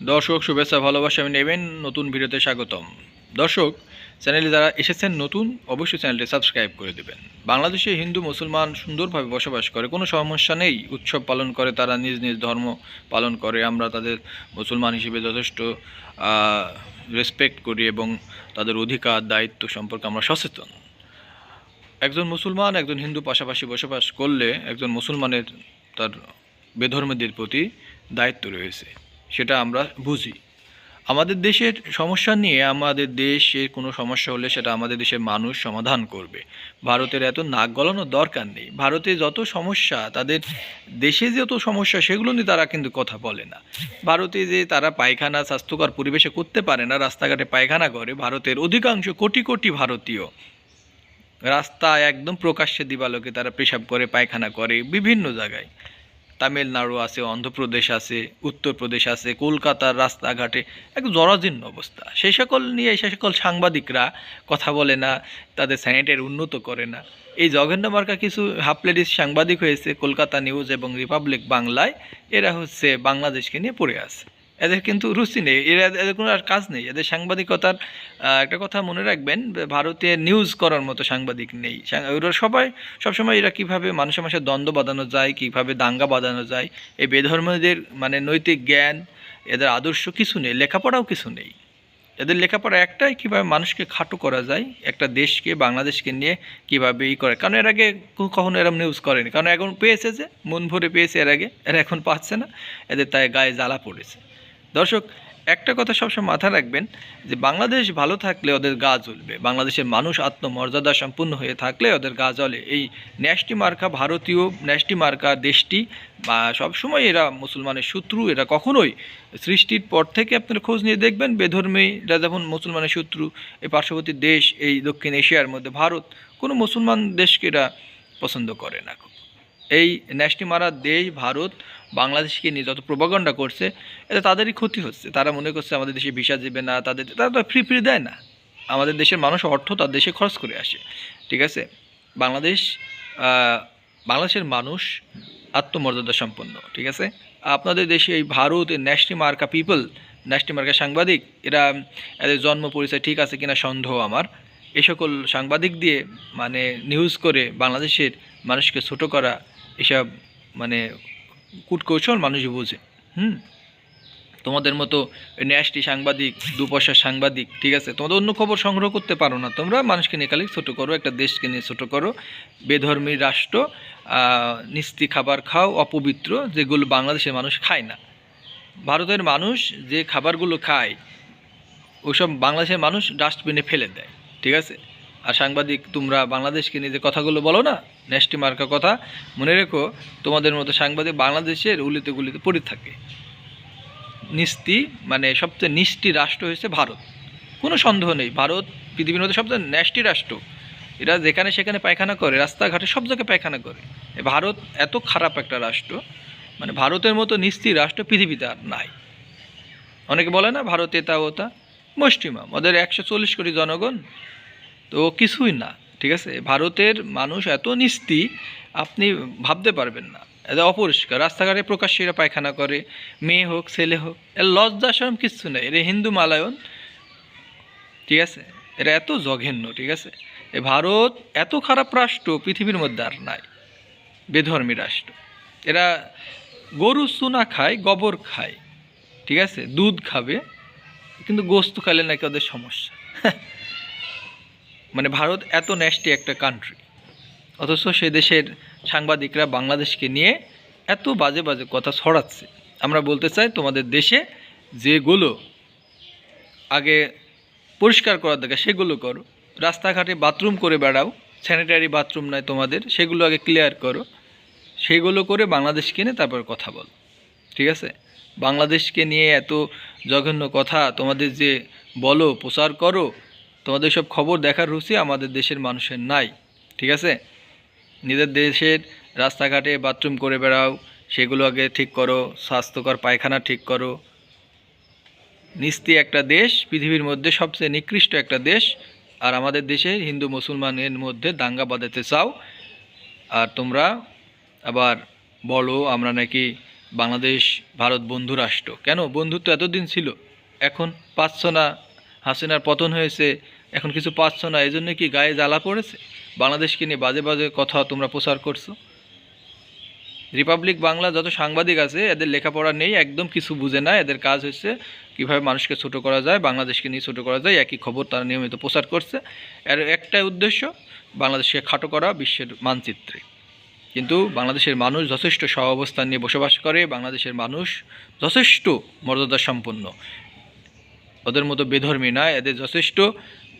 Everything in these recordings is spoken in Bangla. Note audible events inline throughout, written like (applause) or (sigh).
দর্শক, শুভেচ্ছা, ভালোবাসা আমি নেবেন। নতুন ভিডিওতে স্বাগতম। দর্শক, চ্যানেলে যারা এসেছেন নতুন, অবশ্যই চ্যানেলটি সাবস্ক্রাইব করে দেবেন। বাংলাদেশে হিন্দু, মুসলমান সুন্দরভাবে বসবাস করে, কোনো সমস্যা নেই। উৎসব পালন করে, তারা নিজ নিজ ধর্ম পালন করে। আমরা তাদের মুসলমান হিসেবে যথেষ্ট রেসপেক্ট করি এবং তাদের অধিকার, দায়িত্ব সম্পর্কে আমরা সচেতন। একজন মুসলমান, একজন হিন্দু পাশাপাশি বসবাস করলে একজন মুসলমানের তার বেধর্মীদের প্রতি দায়িত্ব রয়েছে। সেটা আমরা বুঝি। আমাদের দেশের সমস্যা নিয়ে আমাদের দেশে কোনো সমস্যা হলে সেটা আমাদের দেশের মানুষ সমাধান করবে। ভারতের এত নাক গলানোর দরকার নেই। ভারতে যত সমস্যা, তাদের দেশে যত সমস্যা, সেগুলো নিয়ে তারা কিন্তু কথা বলে না। ভারতে যে তারা পায়খানা, স্বাস্থ্যকর পরিবেশে করতে পারে না, রাস্তাঘাটে পায়খানা করে, ভারতের অধিকাংশ কোটি কোটি ভারতীয় রাস্তা একদম প্রকাশ্যে দিবালোকে তারা পেশাব করে, পায়খানা করে বিভিন্ন জায়গায়। তামিলনাড়ু আছে, অন্ধ্রপ্রদেশ আছে, উত্তরপ্রদেশ আছে, কলকাতার রাস্তাঘাটে এক জরাজীর্ণ অবস্থা। সেই সকল নিয়ে, সে সকল সাংবাদিকরা কথা বলে না, তাদের স্যানিটারি উন্নত করে না। এই জঘন্য মার্কা কিছু হাফলেডিস সাংবাদিক হয়েছে কলকাতা নিউজ এবং রিপাবলিক বাংলায়। এরা হচ্ছে বাংলাদেশকে নিয়ে পড়ে আছে। এদের কিন্তু রুচি নেই। এরা এদের কোনো আর কাজ নেই। এদের সাংবাদিকতার একটা কথা মনে রাখবেন ভারতে নিউজ করার মতো সাংবাদিক নেই। ওরা সবাই, সবসময় এরা কীভাবে মানুষের মানুষের দ্বন্দ্ব বাঁধানো যায়, কীভাবে দাঙ্গা বাঁধানো যায়, এই বেধর্মীদের মানে নৈতিক জ্ঞান, এদের আদর্শ কিছু নেই, লেখাপড়াও কিছু নেই। এদের লেখাপড়া একটাই কীভাবে মানুষকে খাটো করা যায়, একটা দেশকে, বাংলাদেশকে নিয়ে কীভাবে ই করে। কারণ এর আগে কখনো এরকম নিউজ করেনি। কারণ এখন পেয়েছে যে, মন ভরে পেয়েছে এর আগে, এরা এখন পাচ্ছে না। এদের তাই গায়ে জ্বালা পড়েছে। দর্শক, একটা কথা সবসময় মাথায় রাখবেন যে বাংলাদেশ ভালো থাকলে ওদের গা জ্বলবে। বাংলাদেশের মানুষ আত্মমর্যাদা সম্পূর্ণ হয়ে থাকলে ওদের গা জ্বলে। এই ন্যাশটি মার্কা, ভারতীয় ন্যাশটি মার্কা দেশটি, বা সবসময় এরা মুসলমানের শত্রু, এরা কখনোই সৃষ্টির পর থেকে আপনারা খোঁজ নিয়ে দেখবেন বেধর্মীরা যখন মুসলমানের শত্রু এই পার্শ্ববর্তী দেশ, এই দক্ষিণ এশিয়ার মধ্যে ভারত, কোনো মুসলমান দেশকে এরা পছন্দ করে না। এই ন্যাশটি মারা দেশ, ভারত বাংলাদেশকে নিয়ে যত প্রবাগণ্ডা করছে, এতে তাদেরই ক্ষতি হচ্ছে। তারা মনে করছে আমাদের দেশে ভিসা দেবে না, তাদের, তারা তো ফ্রি ফ্রি দেয় না। আমাদের দেশের মানুষ অর্থ তার দেশে খরচ করে আসে, ঠিক আছে? বাংলাদেশ বাংলাদেশের মানুষ আত্মমর্যাদা সম্পন্ন, ঠিক আছে? আপনাদের দেশে এই ভারত ন্যাশনি মার্কা পিপল ন্যাশনি মার্কা সাংবাদিক, এরা, এদের জন্ম পরিচয় ঠিক আছে কিনা সন্দেহ আমার। এ সকল সাংবাদিক দিয়ে মানে নিউজ করে বাংলাদেশের মানুষকে ছোট করা এসব মানে কূটকৌশল মানুষ বোঝে। হুম? তোমাদের মতো ন্যাশটি সাংবাদিক দু পয়সার সাংবাদিক, ঠিক আছে? তোমাদের অন্য খবর সংগ্রহ করতে পারো না তোমরা। মানুষকে নিয়ে খালি ছোটো করো, একটা দেশকে নিয়ে ছোটো করো। বেধর্মী রাষ্ট্র নিস্তি খাবার খাও, অপবিত্র, যেগুলো বাংলাদেশের মানুষ খায় না। ভারতের মানুষ যে খাবারগুলো খায়, ওসব বাংলাদেশের মানুষ ডাস্টবিনে ফেলে দেয়, ঠিক আছে? আর সাংবাদিক, তোমরা বাংলাদেশকে নিয়ে যে কথাগুলো বলো না নেস্টি মার্কা কথা। মনে রেখো, তোমাদের মতো সাংবাদিক বাংলাদেশের উলিতে গুলিতে পড়ে থাকে। নিস্তি মানে সবচেয়ে নিষ্টি রাষ্ট্র হয়েছে ভারত। কোনো সন্দেহ নেই, ভারত পৃথিবীর মধ্যে সবচেয়ে ন্যাস্টি রাষ্ট্র। এরা যেখানে সেখানে পায়খানা করে, রাস্তাঘাটে সব জায়গায় পায়খানা করে। ভারত এত খারাপ একটা রাষ্ট্র মানে ভারতের মতো নিস্তি রাষ্ট্র পৃথিবীতে আর নাই। অনেকে বলে না, ভারত এটা ওটা মুষ্টিমাম ওদের একশো চল্লিশ কোটি জনগণ, তো কিছুই না। ঠিক আছে? ভারতের মানুষ এত নিস্তি, আপনি ভাবতে পারবেন না। এত অপরিষ্কার। রাস্তাঘাটে প্রকাশ্যে এরা পায়খানা করে, মেয়ে হোক, ছেলে হোক, এর লজ্জা সরম কিচ্ছু নেই। এরা হিন্দু মালায়ন, ঠিক আছে? এরা এত জঘন্য, ঠিক আছে? এ ভারত এত খারাপ রাষ্ট্র, পৃথিবীর মধ্যে আর নাই। বেধর্মী রাষ্ট্র। এরা গরু চুনা খায়, গোবর খায়, ঠিক আছে? দুধ খাবে, কিন্তু গোস্ত খাইলে নাকি ওদের সমস্যা। (laughs) মানে ভারত এত ন্যাস্টি একটা কান্ট্রি অথচ সে দেশের সাংবাদিকরা বাংলাদেশকে নিয়ে এত বাজে বাজে কথা ছড়াচ্ছে। আমরা বলতে চাই তোমাদের দেশে যেগুলো আগে পরিষ্কার করার দরকার, সেগুলো করো। রাস্তাঘাটে বাথরুম করে বেড়াও স্যানিটারি বাথরুম নয় তোমাদের, সেগুলো আগে ক্লিয়ার করো। সেগুলো করে বাংলাদেশকে নিয়ে তারপর কথা বলো, ঠিক আছে? বাংলাদেশকে নিয়ে এত জঘন্য কথা তোমাদের যে বলো, প্রচার করো তোমাদের সব খবর দেখার রুচি আমাদের দেশের মানুষের নাই, ঠিক আছে? নিজের দেশের রাস্তাঘাটে বাথরুম করে বেড়াও, সেগুলো আগে ঠিক করো, স্বাস্থ্যকর পায়খানা ঠিক করো। নিস্তি একটা দেশ, পৃথিবীর মধ্যে সবচেয়ে নিকৃষ্ট একটা দেশ, আর আমাদের দেশে হিন্দু মুসলমানের মধ্যে দাঙ্গা বাঁধাতে চাও, আর তোমরা আবার বলো, আমরা নাকি বাংলাদেশ, ভারত বন্ধু রাষ্ট্র কেন? বন্ধুত্ব এতদিন ছিল, এখন পাচ্ছ না হাসিনার পতন হয়েছে, এখন কিছু পাচ্ছ না এই জন্য কি গায়ে জ্বালা পড়েছে? বাংলাদেশকে নিয়ে বাজে বাজে কথা তোমরা প্রচার করছ। রিপাবলিক বাংলা যত সাংবাদিক আছে, এদের লেখাপড়া নেই, একদম কিছু বুঝে না, এদের কাজ হচ্ছে কীভাবে মানুষকে ছোট করা যায়, বাংলাদেশকে নিয়ে ছোট করা যায়, একই খবর তারা নিয়মিত প্রচার করছে। এর একটাই উদ্দেশ্য, বাংলাদেশকে খাটো করা বিশ্বের মানচিত্রে। কিন্তু বাংলাদেশের মানুষ যথেষ্ট সহ অবস্থান নিয়ে বসবাস করে, বাংলাদেশের মানুষ যথেষ্ট মর্যাদা সম্পন্ন ওদের মতো বেধর্মী নয়, এদের যথেষ্ট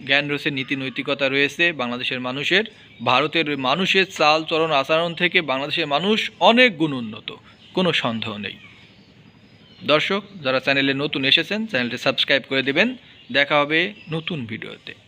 জ্ঞান রয়েছে, নীতি নৈতিকতা রয়েছে, বাংলাদেশের মানুষের, ভারতের মানুষের চাল চরণ আচরণ থেকে বাংলাদেশের মানুষ অনেক গুণ উন্নত, কোনো সন্দেহ নেই। দর্শক, যারা চ্যানেলে নতুন এসেছেন, চ্যানেলটি সাবস্ক্রাইব করে দেবেন। দেখা হবে নতুন ভিডিওতে।